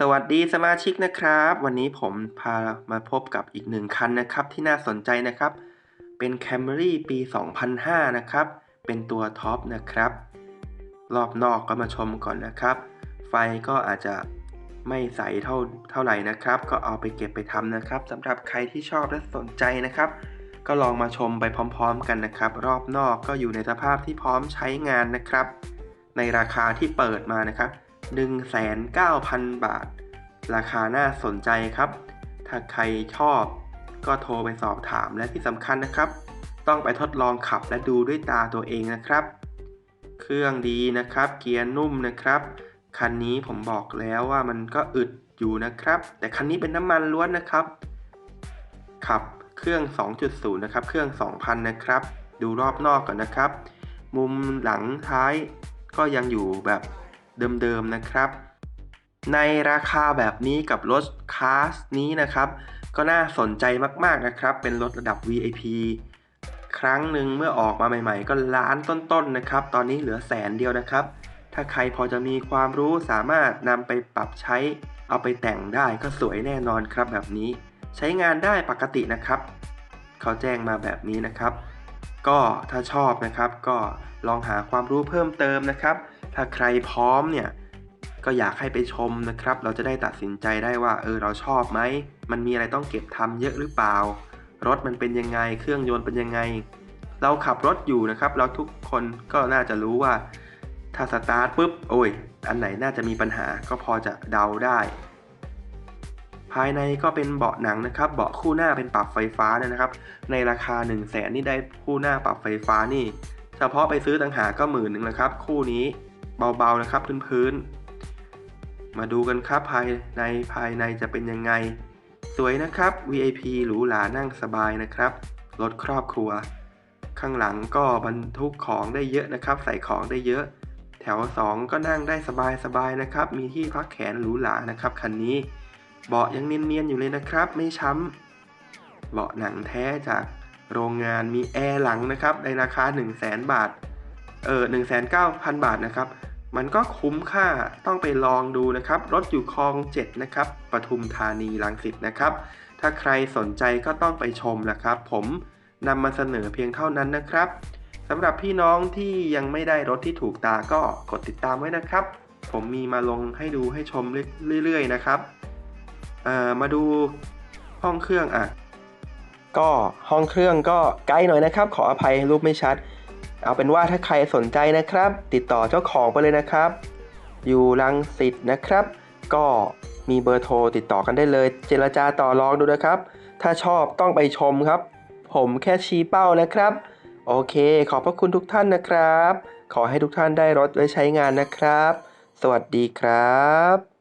สวัสดีสมาชิกนะครับ วันนี้ผมพามาพบกับอีกหนึ่งคันนะครับที่น่าสนใจนะครับ เป็น Camry ปี 2005 นะครับ เป็นตัวท็อปนะครับ รอบนอกก็มาชมก่อนนะครับ ไฟก็อาจจะไม่ใสเท่าเท่าไหร่นะครับ ก็เอาไปเก็บไปทำนะครับสำหรับใครที่ชอบและสนใจนะครับ ก็ลองมาชมไปพร้อมๆ กันนะครับ รอบนอกก็อยู่ในสภาพที่พร้อมใช้งานนะครับ ในราคาที่เปิดมานะครับ 19,000 บาท ราคาน่าสนใจครับ ถ้าใครชอบก็โทรไปสอบถามและที่สำคัญนะครับ ต้องไปทดลองขับและดูด้วยตาตัวเองนะครับ เครื่องดีนะครับ เกียร์นุ่มนะครับ คันนี้ผมบอกแล้วว่ามันก็อึดอยู่นะครับ แต่คันนี้เป็นน้ำมันล้วนนะครับ ขับเครื่อง 2.0 นะครับ เครื่อง 2,000 นะครับ ดูรอบนอกก่อนนะครับ มุมหลังท้ายก็ยังอยู่แบบ เดิมๆนะครับ ในราคาแบบนี้กับรถคาสนี้นะครับ ก็น่าสนใจมากๆนะครับ เป็นรถระดับ VIP ครั้งหนึ่งเมื่อออกมาใหม่ ๆ ก็ล้านต้นๆนะครับ ตอนนี้เหลือแสนเดียวนะครับ ถ้าใครพอจะมีความรู้สามารถนำไปปรับใช้ เอาไปแต่งได้ก็สวยแน่นอนครับแบบนี้ ใช้งานได้ปกตินะครับ เขาแจ้งมาแบบนี้นะครับ ก็ถ้าชอบนะครับก็ลองหาความรู้เพิ่มเติมนะครับ ถ้าใครพร้อมเนี่ยก็อยากให้ไปชมนะครับ เราจะได้ตัดสินใจได้ว่าเออเราชอบไหม มันมีอะไรต้องเก็บทำเยอะหรือเปล่า รถมันเป็นยังไง เครื่องยนต์เป็นยังไง เราขับรถอยู่นะครับ เราทุกคนก็น่าจะรู้ว่า ถ้าสตาร์ทปุ๊บโอ้ย อันไหนน่าจะมีปัญหาก็พอจะเดาได้ ภายในก็เป็นเบาะหนังนะครับ เบาะคู่หน้าเป็นปรับไฟฟ้าเนี่ยนะครับ ในราคา 1 0 0 0 0แสนนี่ได้คู่หน้าปรับไฟฟ้านี่ เฉพาะไปซื้อต่างหากก็หมื่นหนึ่งแล้วครับ คู่นี้เบาๆนะครับพื้นๆ มาดูกันครับภายในภายในจะเป็นยังไง สวยนะครับ VIP หรูหรานั่งสบายนะครับ รถครอบครัว ข้างหลังก็บรรทุกของได้เยอะนะครับ ใส่ของได้เยอะ แถว 2 ก็นั่งได้สบายๆนะครับ มีที่พักแขนหรูหรานะครับคันนี้ เบาะยังเนียนๆอยู่เลยนะครับ ไม่ช้ำเบาะหนังแท้จากโรงงานมีแอร์หลังนะครับ ในราคา 1 0 0 0 0แบาท เออ1 9 0 0 0 บาทนะครับ มันก็คุ้มค่าต้องไปลองดูนะครับ รถอยู่คลอง 7 นะครับปทุมธานีรังสิตนะครับ ถ้าใครสนใจก็ต้องไปชมนะครับ ผมนำมาเสนอเพียงเท่านั้นนะครับสำหรับพี่น้องที่ยังไม่ได้รถที่ถูกตาก็กดติดตามไว้นะครับ ผมมีมาลงให้ดูให้ชมเรื่อยๆนะครับ มาดูห้องเครื่องอะ ก็ห้องเครื่องก็ไกลหน่อยนะครับ ขออภัยรูปไม่ชัด เอาเป็นว่าถ้าใครสนใจนะครับ ติดต่อเจ้าของไปเลยนะครับ อยู่รังสิตนะครับ ก็มีเบอร์โทรติดต่อกันได้เลย เจรจาต่อรองดูนะครับ ถ้าชอบต้องไปชมครับ ผมแค่ชี้เป้านะครับ โอเค ขอบพระคุณทุกท่านนะครับ ขอให้ทุกท่านได้รถไว้ใช้งานนะครับ สวัสดีครับ